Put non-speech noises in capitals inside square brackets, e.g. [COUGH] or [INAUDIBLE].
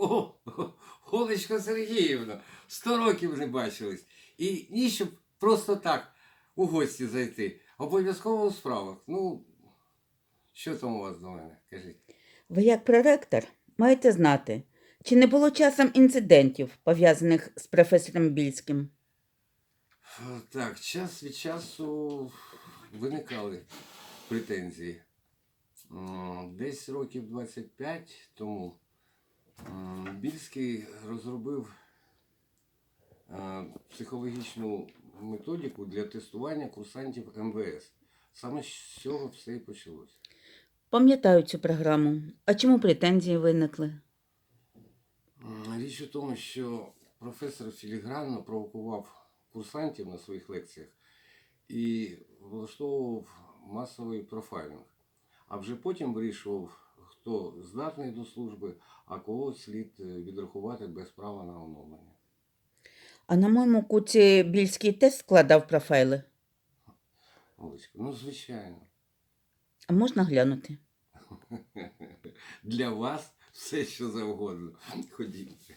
О, [LAUGHS] Олечко Сергіївна, сто років не бачились. І ні, щоб просто так у гості зайти. Обов'язково у справах. Ну, що там у вас до мене? Кажіть. Ви як проректор маєте знати, чи не було часом інцидентів, пов'язаних з професором Більським? Так, час від часу виникали претензії. Десь років 25 тому Більський розробив е, психологічну методику для тестування курсантів МВС. Саме з цього все і почалося. Пам'ятаю цю програму. А чому претензії виникли? Річ у тому, що професор філігранно провокував курсантів на своїх лекціях і влаштовував масовий профайлінг. А вже потім вирішував, хто здатний до служби, а кого слід е, відрахувати без права на оновлення. А на моєму куці Більський теж складав профайли. Олечко, ну звичайно. А можна глянути? [LAUGHS] Для вас все, що завгодно. Ходіть.